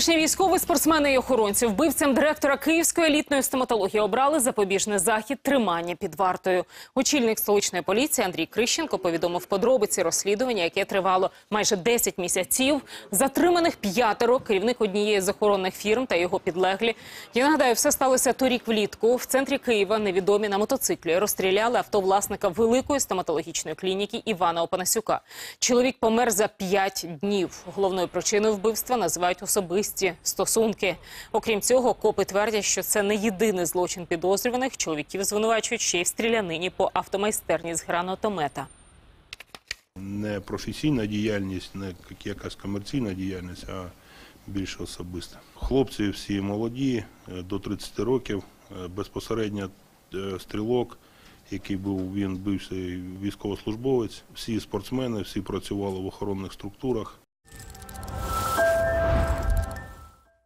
Колишні військові спортсмени і охоронці вбивцям директора Київської елітної стоматології обрали запобіжний захід тримання під вартою. Очільник столичної поліції Андрій Крищенко повідомив подробиці розслідування, яке тривало майже 10 місяців. Затриманих п'ятеро, керівник однієї з охоронних фірм та його підлеглі. Я нагадаю, все сталося торік влітку. В центрі Києва невідомі на мотоциклі розстріляли авто власника великої стоматологічної клініки Івана Опанасюка. Чоловік помер за 5 днів. Головною причиною вбивства називають особисті стосунки. Окрім цього, копи твердять, що це не єдиний злочин підозрюваних. Чоловіків звинувачують ще й в стрілянині по автомайстерні з гранатомета. Не професійна діяльність, не якась комерційна діяльність, а більше особиста. Хлопці всі молоді, е, до 30 років, е, безпосередньо е, стрілок, який був, він бивший військовослужбовець, всі спортсмени, всі працювали в охоронних структурах.